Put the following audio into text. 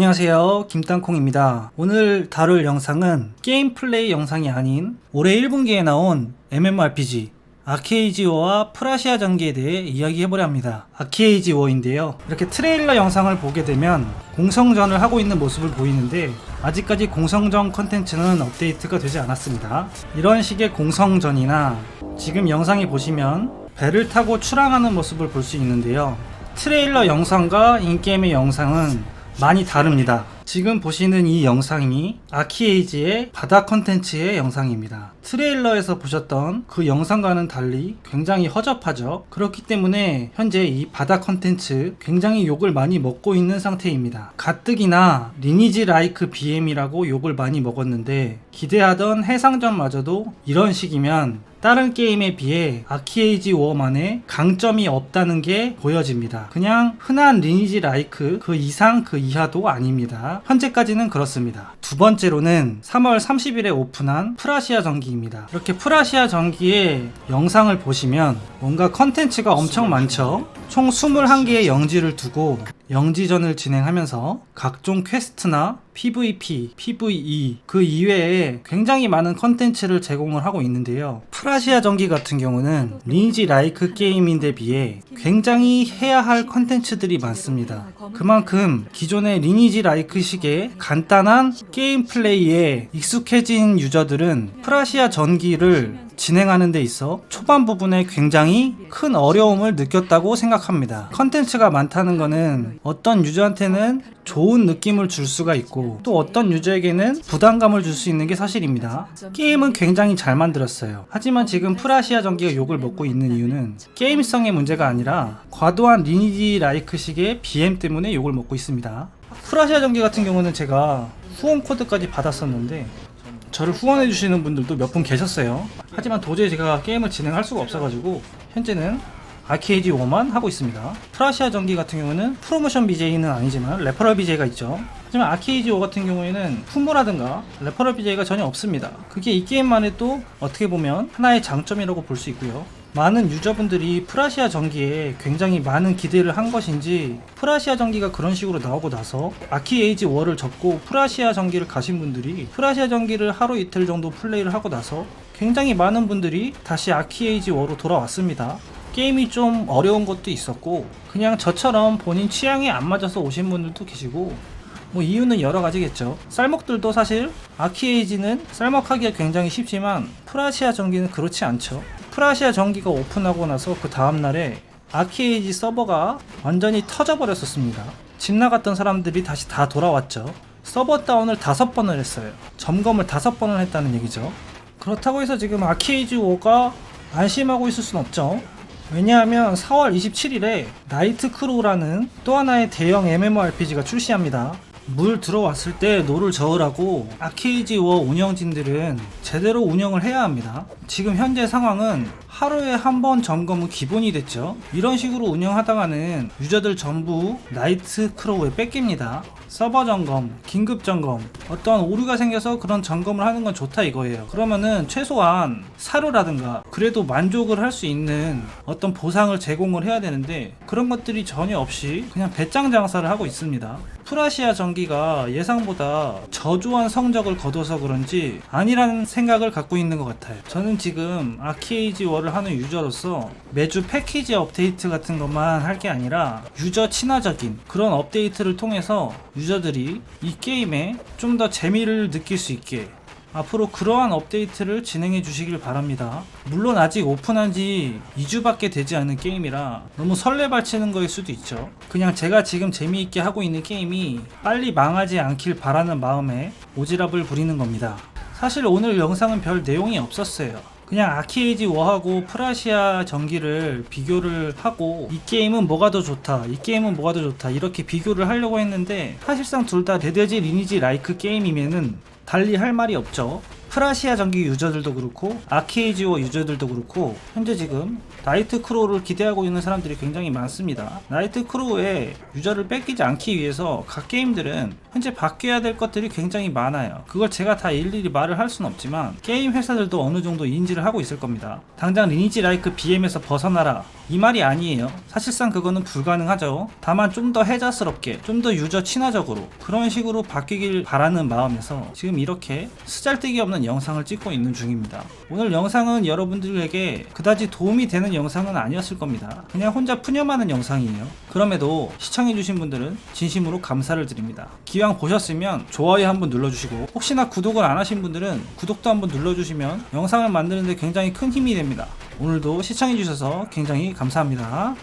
안녕하세요. 김땅콩입니다. 오늘 다룰 영상은 게임 플레이 영상이 아닌 올해 1분기에 나온 MMORPG 아케이지워와 프라시아 전기에 대해 이야기해보려 합니다. 아케이지워인데요. 이렇게 트레일러 영상을 보게 되면 공성전을 하고 있는 모습을 보이는데 아직까지 공성전 컨텐츠는 업데이트가 되지 않았습니다. 이런 식의 공성전이나 지금 영상에 보시면 배를 타고 출항하는 모습을 볼 수 있는데요. 트레일러 영상과 인게임의 영상은 많이 다릅니다. 지금 보시는 이 영상이 아키에이지의 바다 컨텐츠의 영상입니다. 트레일러에서 보셨던 그 영상과는 달리 굉장히 허접하죠. 그렇기 때문에 현재 이 바다 컨텐츠 굉장히 욕을 많이 먹고 있는 상태입니다. 가뜩이나 리니지 라이크 BM이라고 욕을 많이 먹었는데 기대하던 해상전마저도 이런 식이면 다른 게임에 비해 아키에이지 워만의 강점이 없다는 게 보여집니다. 그냥 흔한 리니지 라이크 그 이상 그 이하도 아닙니다. 현재까지는 그렇습니다. 두 번째로는 3월 30일에 오픈한 프라시아 전기 입니다. 이렇게 프라시아 전기의 영상을 보시면 뭔가 컨텐츠가 엄청 많죠? 총 21개의 영지를 두고 영지전을 진행하면서 각종 퀘스트나 PVP, PVE 그 이외에 굉장히 많은 컨텐츠를 제공을 하고 있는데요. 프라시아 전기 같은 경우는 리니지 라이크 게임인데 비해 굉장히 해야 할 컨텐츠들이 많습니다. 그만큼 기존의 리니지 라이크식의 간단한 게임 플레이에 익숙해진 유저들은 프라시아 전기를 진행하는 데 있어 초반 부분에 굉장히 큰 어려움을 느꼈다고 생각합니다. 컨텐츠가 많다는 거는 어떤 유저한테는 좋은 느낌을 줄 수가 있고 또 어떤 유저에게는 부담감을 줄 수 있는 게 사실입니다. 게임은 굉장히 잘 만들었어요. 하지만 지금 프라시아 전기가 욕을 먹고 있는 이유는 게임성의 문제가 아니라 과도한 리니지 라이크식의 BM 때문에 욕을 먹고 있습니다. 프라시아 전기 같은 경우는 제가 후원 코드까지 받았었는데 저를 후원해 주시는 분들도 몇 분 계셨어요. 하지만 도저히 제가 게임을 진행할 수가 없어가지고 현재는 아케이지 5만 하고 있습니다. 프라시아 전기 같은 경우는 프로모션 BJ는 아니지만 레퍼럴 BJ가 있죠. 하지만 아케이지 5 같은 경우에는 품모라든가 레퍼럴 BJ가 전혀 없습니다. 그게 이 게임만의 또 어떻게 보면 하나의 장점이라고 볼 수 있고요. 많은 유저분들이 프라시아 전기에 굉장히 많은 기대를 한 것인지 프라시아 전기가 그런 식으로 나오고 나서 아키에이지 월을 접고 프라시아 전기를 가신 분들이 프라시아 전기를 하루 이틀 정도 플레이를 하고 나서 굉장히 많은 분들이 다시 아키에이지 월로 돌아왔습니다. 게임이 좀 어려운 것도 있었고 그냥 저처럼 본인 취향에 안 맞아서 오신 분들도 계시고 뭐 이유는 여러 가지겠죠. 쌀먹들도 사실 아키에이지는 쌀먹하기가 굉장히 쉽지만 프라시아 전기는 그렇지 않죠. 프라시아 전기가 오픈하고 나서 그 다음날에 아키에이지 서버가 완전히 터져버렸었습니다. 집 나갔던 사람들이 다시 다 돌아왔죠. 서버 다운을 다섯 번을 했어요. 점검을 다섯 번을 했다는 얘기죠. 그렇다고 해서 지금 아키에이지 5가 안심하고 있을 순 없죠. 왜냐하면 4월 27일에 나이트 크루라는 또 하나의 대형 MMORPG가 출시합니다. 물 들어왔을 때 노를 저으라고 아케이지 워 운영진들은 제대로 운영을 해야 합니다. 지금 현재 상황은 하루에 한 번 점검은 기본이 됐죠. 이런 식으로 운영하다가는 유저들 전부 나이트 크로우에 뺏깁니다. 서버 점검, 긴급 점검, 어떤 오류가 생겨서 그런 점검을 하는 건 좋다 이거예요. 그러면은 최소한 사료라든가 그래도 만족을 할 수 있는 어떤 보상을 제공을 해야 되는데 그런 것들이 전혀 없이 그냥 배짱 장사를 하고 있습니다. 프라시아 전기가 예상보다 저조한 성적을 거둬서 그런지 아니라는 생각을 갖고 있는 것 같아요. 저는 지금 아키에이지 월을 하는 유저로서 매주 패키지 업데이트 같은 것만 할 게 아니라 유저 친화적인 그런 업데이트를 통해서 유저들이 이 게임에 좀 더 재미를 느낄 수 있게 앞으로 그러한 업데이트를 진행해 주시길 바랍니다. 물론 아직 오픈한 지 2주밖에 되지 않은 게임이라 너무 설레발치는 거일 수도 있죠. 그냥 제가 지금 재미있게 하고 있는 게임이 빨리 망하지 않길 바라는 마음에 오지랖을 부리는 겁니다. 사실 오늘 영상은 별 내용이 없었어요. 그냥 아키에이지 5하고 프라시아 전기를 비교를 하고 이 게임은 뭐가 더 좋다 이 게임은 뭐가 더 좋다 이렇게 비교를 하려고 했는데 사실상 둘다 대대지 리니지 라이크 게임이면은 달리 할 말이 없죠 프라시아 전기 유저들도 그렇고 아케이지오 유저들도 그렇고 현재 지금 나이트 크로우를 기대하고 있는 사람들이 굉장히 많습니다. 나이트 크로우의 유저를 뺏기지 않기 위해서 각 게임들은 현재 바뀌어야 될 것들이 굉장히 많아요. 그걸 제가 다 일일이 말을 할 수는 없지만 게임 회사들도 어느 정도 인지를 하고 있을 겁니다. 당장 리니지 라이크 BM에서 벗어나라 이 말이 아니에요. 사실상 그거는 불가능하죠. 다만 좀 더 해자스럽게, 좀 더 유저 친화적으로 그런 식으로 바뀌길 바라는 마음에서 지금 이렇게 쓰잘데기 없는 영상을 찍고 있는 중입니다. 오늘 영상은 여러분들에게 그다지 도움이 되는 영상은 아니었을 겁니다. 그냥 혼자 푸념하는 영상이에요. 그럼에도 시청해주신 분들은 진심으로 감사를 드립니다. 기왕 보셨으면 좋아요 한번 눌러주시고 혹시나 구독을 안 하신 분들은 구독도 한번 눌러주시면 영상을 만드는데 굉장히 큰 힘이 됩니다. 오늘도 시청해주셔서 굉장히 감사합니다.